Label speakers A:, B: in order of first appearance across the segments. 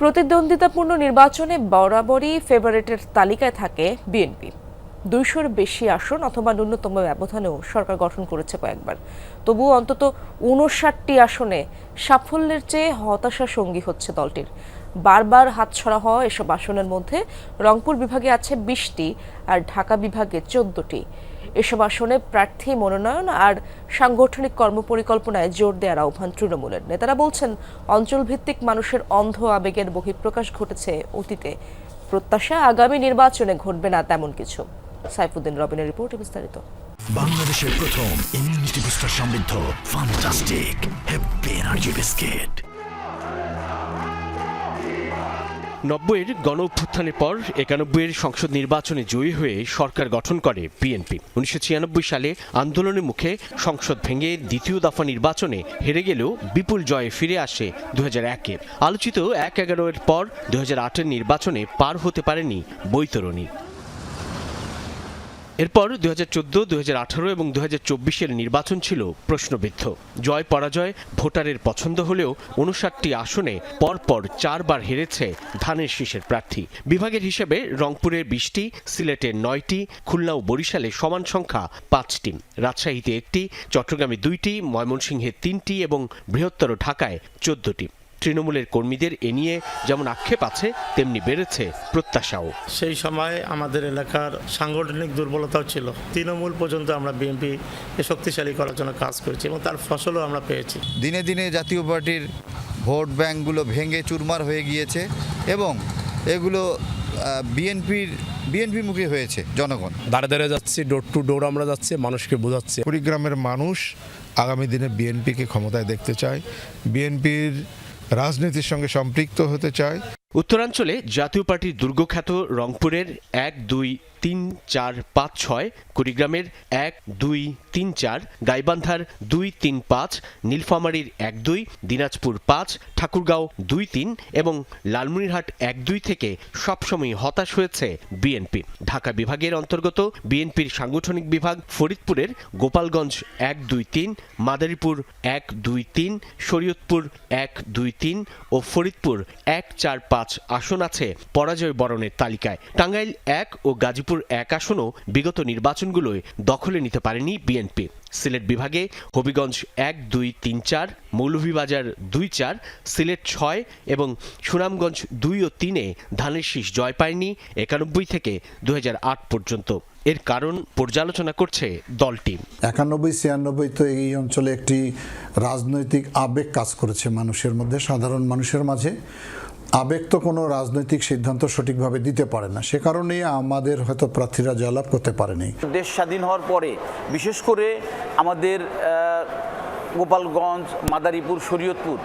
A: প্রতিদ্বন্দ্বিতাপূর্ণ নির্বাচনে বরাবরই ফেভারিটের তালিকায় থাকে বিএনপি। দুইশোর বেশি আসন অথবা ন্যূনতম ব্যবধানেও সরকার গঠন করেছে কয়েকবার। তবুও অন্তত উনষাটটি আসনে সাফল্যের চেয়ে হতাশা সঙ্গী হচ্ছে দলটির। বারবার হাতছড়া হওয়া এসব আসনের মধ্যে রংপুর বিভাগে আছে বিশটি আর ঢাকা বিভাগে চোদ্দটি। এসব আসনে প্রার্থী মনোনয়ন আর সাংগঠনিক কর্মপরিকল্পনায় জোর দেওয়ার আহ্বান তৃণমূলের। নেতারা বলছেন, অঞ্চলভিত্তিক মানুষের অন্ধ আবেগের বহিঃপ্রকাশ ঘটেছে অতীতে। প্রত্যাশা আগামী নির্বাচনে ঘটবে না তেমন কিছু। সাইফুদ্দিন রবিনের রিপোর্টে বিস্তারিত।
B: বাংলাদেশের প্রথম ইমিউনিটি বুস্টার সমৃদ্ধ ফান্টাস্টিক হ্যাপি এনার্জি বিস্কিট
C: নব্বইয়ের গণ অভ্যুত্থানের পর একানব্বইয়ের সংসদ নির্বাচনে জয়ী হয়ে সরকার গঠন করে বিএনপি। উনিশশো ছিয়ানব্বই সালে আন্দোলনের মুখে সংসদ ভেঙে দ্বিতীয় দফা নির্বাচনে হেরে গেলেও বিপুল জয়ে ফিরে আসে দু একে। আলোচিত এক এগারোয়ের পর দু হাজার নির্বাচনে পার হতে পারেনি বৈতরণী। এরপর দু হাজার চোদ্দ দু হাজার আঠারো এবং দু হাজার চব্বিশের নির্বাচন ছিল প্রশ্নবিদ্ধ। জয় পরাজয় ভোটারের পছন্দ হলেও উনষাটটি আসনে পরপর চারবার হেরেছে ধানের শীষের প্রার্থী। বিভাগের হিসেবে রংপুরের বিশটি, সিলেটের নয়টি, খুলনা ও বরিশালে সমান সংখ্যা পাঁচটি। রাজশাহীতে একটি, চট্টগ্রামে দুইটি, ময়মনসিংহে তিনটি এবং বৃহত্তর ঢাকায় চোদ্দটি। তৃণমূলের কর্মীদের এ নিয়ে যেমন আক্ষেপ আছে তেমনি বেড়েছে প্রত্যাশাও।
D: সেই সময় আমাদের এলাকার সাংগঠনিক দুর্বলতাও ছিল। তৃণমূল পর্যন্ত আমরা বিএনপি শক্তিশালী করার জন্য কাজ করেছি এবং তার ফসলও আমরা পেয়েছি।
E: দিনে দিনে জাতীয় পার্টির ভোট ব্যাংকগুলো ভেঙে চুরমার হয়ে গিয়েছে এবং এগুলো বিএনপির বিএনপিমুখী হয়েছে জনগণ।
F: দাঁড়ে দাঁড়িয়ে যাচ্ছি ডোর টু ডোর আমরা যাচ্ছি মানুষকে বোঝাচ্ছি।
G: কুড়িগ্রামের মানুষ আগামী দিনে বিএনপিকে ক্ষমতায় দেখতে চায়। বিএনপির রাজনীতির সঙ্গে সম্পৃক্ত হতে চায়।
C: উত্তরাঞ্চলে জাতীয় পার্টির দুর্গখ্যাত রংপুরের এক, দুই, তিন, চার, পাঁচ, ছয়, কুড়িগ্রামের এক, দুই, তিন, চার, গাইবান্ধার দুই, তিন, পাঁচ, নীলফামারীর এক, দুই, দিনাজপুর পাঁচ, ঠাকুরগাঁও দুই, তিন এবং লালমনিরহাট এক, দুই থেকে সবসময় হতাশ হয়েছে বিএনপি। ঢাকা বিভাগের অন্তর্গত বিএনপির সাংগঠনিক বিভাগ ফরিদপুরের গোপালগঞ্জ এক, দুই, তিন, মাদারীপুর এক, দুই, তিন, শরীয়তপুর এক, দুই, তিন ও ফরিদপুর এক, চার, পাঁচ আসন আছে পরাজয় বরণের তালিকায়। টাঙ্গাইল এক ও গাজীপুর এক আসনও বিগত নির্বাচনগুলোয় দখলে নিতে পারেনি বিএনপি। সিলেট বিভাগে হবিগঞ্জ এক, দুই, তিন, চার, মৌলভীবাজার দুই, চার, সিলেট ছয় এবং সুনামগঞ্জ দুই ও তিনে ধানের শীষ জয় পায়নি একানব্বই থেকে দু হাজার আট পর্যন্ত। এর কারণ পর্যালোচনা করছে দলটি।
H: একানব্বই, ছিয়ানব্বই তো এই অঞ্চলে একটি রাজনৈতিক আবেগ কাজ করেছে মানুষের মধ্যে, সাধারণ মানুষের মাঝে। আবেগ তো কোনো রাজনৈতিক সিদ্ধান্ত সঠিকভাবে দিতে পারে না। সে কারণেই আমাদের হয়তো প্রার্থীরা জয়লাভ করতে পারেনি।
I: দেশ স্বাধীন হওয়ার পরে, বিশেষ করে আমাদের গোপালগঞ্জ, মাদারীপুর, শরীয়তপুর,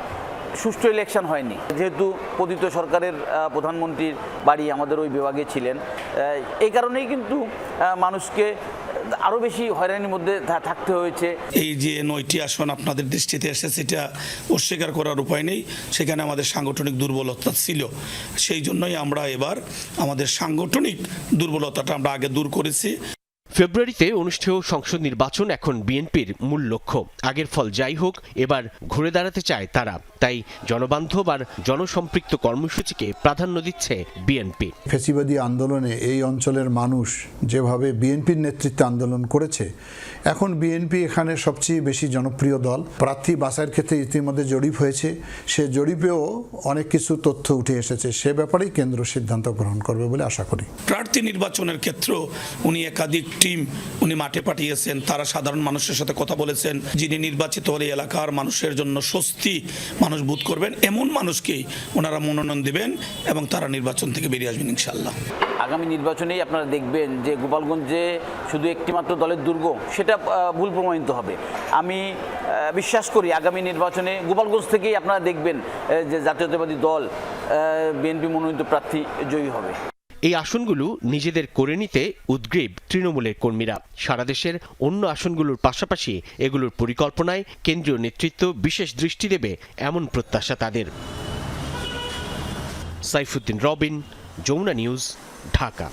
I: সুষ্ঠু ইলেকশন হয়নি। যেহেতু পতিত সরকারের প্রধানমন্ত্রীর বাড়ি আমাদের ওই বিভাগে ছিলেন। এই কারণেই কিন্তু মানুষকে আরও বেশি হয়রানির মধ্যে থাকতে হয়েছে।
J: এই যে নয়টি আসন আপনাদের দৃষ্টিতে এসেছে সেটা অস্বীকার করার উপায় নেই। সেখানে আমাদের সাংগঠনিক দুর্বলতা ছিল। সেই জন্যই আমরা এবার আমাদের সাংগঠনিক দুর্বলতাটা আমরা আগে দূর করেছি।
C: ফেব্রুয়ারিতে অনুষ্ঠেয় সংসদ নির্বাচন এখন বিএনপির মূল লক্ষ্য। আগের ফল যাই হোক এবার ঘুরে দাঁড়াতে চায় তারা। তাই জনবান্ধব আর জনসম্পৃক্ত কর্মসূচিকে প্রাধান্য দিচ্ছে বিএনপি
H: ফেসিবাদী আন্দোলনে এই অঞ্চলের মানুষ যেভাবে বিএনপির নেতৃত্বে আন্দোলন করেছে এখন বিএনপি এখানে সবচেয়ে বেশি জনপ্রিয় দল। প্রার্থী বাছাইয়ের ক্ষেত্রে ইতিমধ্যে জরিপ হয়েছে। সে জরিপেও অনেক কিছু তথ্য উঠে এসেছে। সে ব্যাপারেই কেন্দ্র সিদ্ধান্ত গ্রহণ করবে বলে আশা করি।
J: প্রার্থী নির্বাচনের ক্ষেত্রেও উনি একাধিক টিম উনি মাঠে পাঠিয়েছেন। তারা সাধারণ মানুষের সাথে কথা বলেছেন। যিনি নির্বাচিত হলে এলাকার মানুষের জন্য স্বস্তি মানুষ বোধ করবেন, এমন মানুষকেই ওনারা মনোনয়ন দেবেন এবং তারা নির্বাচন থেকে বেরিয়ে আসবেন ইনশাল্লাহ
I: আগামী নির্বাচনেই আপনারা দেখবেন যে গোপালগঞ্জে শুধু একটিমাত্র দলের দুর্গ, সেটা ভুল প্রমাণিত হবে। আমি বিশ্বাস করি আগামী নির্বাচনে গোপালগঞ্জ থেকেই আপনারা দেখবেন যে জাতীয়তাবাদী দল বিএনপি মনোনীত প্রার্থী জয়ী হবে।
C: এই আসনগুলো নিজেদের করে নিতে উদ্গ্রীব তৃণমূলের কর্মীরা। সারা দেশের অন্য আসনগুলোর পাশাপাশি এগুলোর পরিকল্পনায় কেন্দ্রীয় নেতৃত্ব বিশেষ দৃষ্টি দেবে এমন প্রত্যাশা তাদের। সাইফুদ্দিন রবিন, যমুনা নিউজ, ঢাকা।